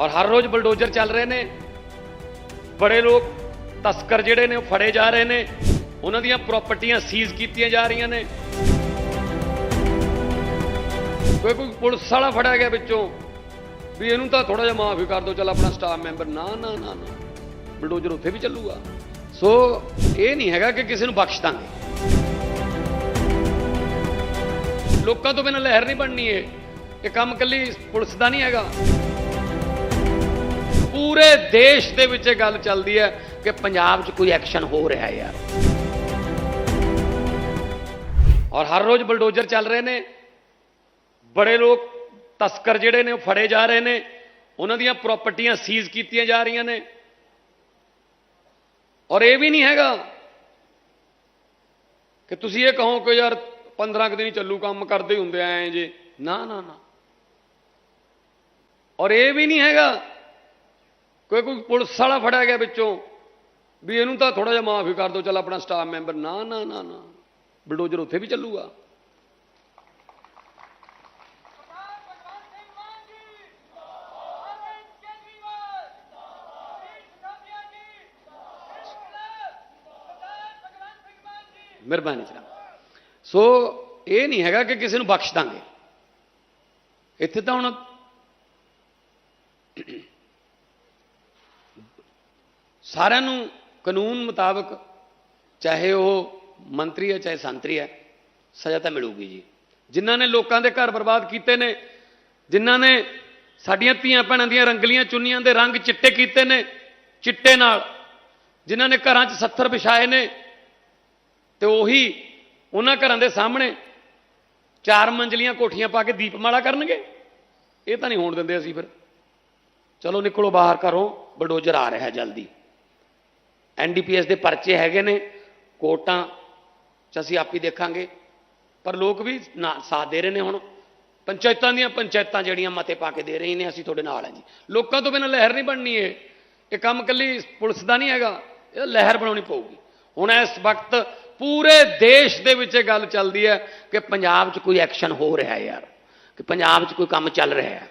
ਔਰ ਹਰ ਰੋਜ਼ ਬਲਡੋਜ਼ਰ ਚੱਲ ਰਹੇ ਨੇ। ਬੜੇ ਲੋਕ ਤਸਕਰ ਜਿਹੜੇ ਨੇ ਉਹ ਫੜੇ ਜਾ ਰਹੇ ਨੇ। ਉਹਨਾਂ ਦੀਆਂ ਪ੍ਰਾਪਰਟੀਆਂ ਸੀਜ਼ ਕੀਤੀਆਂ ਜਾ ਰਹੀਆਂ ਨੇ। ਕੋਈ ਕੋਈ ਪੁਲਿਸ ਵਾਲਾ ਫੜਿਆ ਗਿਆ ਵਿੱਚੋਂ। ਵੀ ਇਹਨੂੰ ਤਾਂ ਥੋੜਾ ਜਿਹਾ ਮਾਫੀ ਕਰ ਦਿਓ, ਚੱਲ ਆਪਣਾ ਸਟਾਫ ਮੈਂਬਰ ਨਾ ਨਾ ਨਾ ਨਾ। ਬਲਡੋਜ਼ਰ ਉੱਥੇ ਵੀ ਚੱਲੂਗਾ। ਸੋ ਇਹ ਨਹੀਂ ਹੈਗਾ ਕਿ ਕਿਸੇ ਨੂੰ ਬਖਸ਼ ਦਾਂਗੇ। ਲੋਕਾਂ ਤੋਂ ਬਿਨਾਂ ਲਹਿਰ ਨਹੀਂ ਬਣਨੀ ਇਹ। ਇਹ ਕੰਮ ਕੱਲੀ ਪੁਲਿਸ ਦਾ ਨਹੀਂ ਹੈਗਾ। ਪੂਰੇ ਦੇਸ਼ ਦੇ ਵਿੱਚ ਇਹ ਗੱਲ ਚੱਲਦੀ ਹੈ ਕਿ ਪੰਜਾਬ 'ਚ ਕੋਈ ਐਕਸ਼ਨ ਹੋ ਰਿਹਾ ਹੈ ਯਾਰ। ਔਰ ਹਰ ਰੋਜ਼ ਬਲਡੋਜ਼ਰ ਚੱਲ ਰਹੇ ਨੇ। ਬੜੇ ਲੋਕ ਤਸਕਰ ਜਿਹੜੇ ਨੇ ਉਹ ਫੜੇ ਜਾ ਰਹੇ ਨੇ। ਉਹਨਾਂ ਦੀਆਂ ਪ੍ਰਾਪਰਟੀਆਂ ਸੀਜ਼ ਕੀਤੀਆਂ ਜਾ ਰਹੀਆਂ ਨੇ। ਔਰ ਇਹ ਵੀ ਨਹੀਂ ਹੈਗਾ ਕਿ ਤੁਸੀਂ ਇਹ ਕਹੋ ਕਿ ਯਾਰ 15 ਕੁ ਦਿਨ ਚੱਲੂ, ਕੰਮ ਕਰਦੇ ਹੁੰਦੇ ਐ ਜੇ। ਨਾ ਨਾ ਨਾ। ਔਰ ਇਹ ਵੀ ਨਹੀਂ ਹੈਗਾ ਕੋਈ ਕੋਈ ਪੁਲਿਸ ਵਾਲਾ ਫੜਿਆ ਗਿਆ ਵਿੱਚੋਂ, ਵੀ ਇਹਨੂੰ ਤਾਂ ਥੋੜਾ ਜਿਹਾ ਮਾਫੀ ਕਰ ਦਿਓ, ਚੱਲ ਆਪਣਾ ਸਟਾਫ ਮੈਂਬਰ ਨਾ ਨਾ ਨਾ ਨਾ। ਬਲਡੋਜ਼ਰ ਉੱਥੇ ਵੀ ਚੱਲੂਗਾ। ਮਿਹਰਬਾਨੀ ਜਨਾਬ। ਸੋ ਇਹ ਨਹੀਂ ਹੈਗਾ ਕਿ ਕਿਸੇ ਨੂੰ ਬਖਸ਼ ਦਾਂਗੇ। ਇੱਥੇ ਤਾਂ ਹੁਣ ਸਾਰਿਆਂ ਨੂੰ ਕਾਨੂੰਨ ਮੁਤਾਬਕ ਚਾਹੇ ਉਹ ਮੰਤਰੀ ਹੈ, ਚਾਹੇ ਸੰਤਰੀ ਹੈ, ਸਜ਼ਾ ਤਾਂ ਮਿਲੂਗੀ ਜੀ। ਜਿਨ੍ਹਾਂ ਨੇ ਲੋਕਾਂ ਦੇ ਘਰ ਬਰਬਾਦ ਕੀਤੇ ਨੇ, ਜਿਨ੍ਹਾਂ ਨੇ ਸਾਡੀਆਂ ਧੀਆਂ ਭੈਣਾਂ ਦੀਆਂ ਰੰਗਲੀਆਂ ਚੁੰਨੀਆਂ ਦੇ ਰੰਗ ਚਿੱਟੇ ਕੀਤੇ ਨੇ, ਚਿੱਟੇ ਨਾਲ, ਜਿਨ੍ਹਾਂ ਨੇ ਘਰਾਂ 'ਚ ਸੱਥਰ ਵਿਛਾਏ ਨੇ, ਤੇ ਉਹੀ ਉਹਨਾਂ ਘਰਾਂ ਦੇ ਸਾਹਮਣੇ ਚਾਰ ਮੰਜ਼ਲੀਆਂ ਕੋਠੀਆਂ ਪਾ ਕੇ ਦੀਪਮਾਲਾ ਕਰਨਗੇ। ਇਹ ਤਾਂ ਨਹੀਂ ਹੋਣ ਦਿੰਦੇ ਅਸੀਂ ਫਿਰ। ਚਲੋ ਨਿਕਲੋ ਬਾਹਰ ਘਰੋਂ, ਬਲਡੋਜ਼ਰ ਆ ਰਿਹਾ ਜਲਦੀ। ਐਨਡੀਪੀਐਸ ਦੇ ਪਰਚੇ ਹੈਗੇ ਨੇ ਕੋਰਟਾਂ ਚ ਅਸੀਂ ਆਪ ਹੀ ਦੇਖਾਂਗੇ। ਪਰ ਲੋਕ ਵੀ ਨਾ, ਸਾਥ ਦੇ ਰਹੇ ਨੇ ਹੁਣ। ਪੰਚਾਇਤਾਂ ਦੀਆਂ ਪੰਚਾਇਤਾਂ ਜਿਹੜੀਆਂ ਮਤੇ ਪਾ ਕੇ ਦੇ ਰਹੀਆਂ ਨੇ, ਅਸੀਂ ਤੁਹਾਡੇ ਨਾਲ ਹਾਂ ਜੀ। ਲੋਕਾਂ ਤੋਂ ਬਿਨਾਂ ਲਹਿਰ ਨਹੀਂ ਬਣਨੀ ਇਹ। ਇਹ ਕੰਮ ਕੱਲੀ ਪੁਲਿਸ ਦਾ ਨਹੀਂ ਹੈਗਾ। ਇਹ ਲਹਿਰ ਬਣਾਉਣੀ ਪਊਗੀ। ਹੁਣ ਇਸ ਵਕਤ ਪੂਰੇ ਦੇਸ਼ ਦੇ ਵਿੱਚ ਇਹ ਗੱਲ ਚੱਲਦੀ ਹੈ ਕਿ ਪੰਜਾਬ 'ਚ ਕੋਈ ਐਕਸ਼ਨ ਹੋ ਰਿਹਾ ਯਾਰ। ਕਿ ਪੰਜਾਬ 'ਚ ਕੋਈ ਕੰਮ ਚੱਲ ਰਿਹਾ ਹੈ।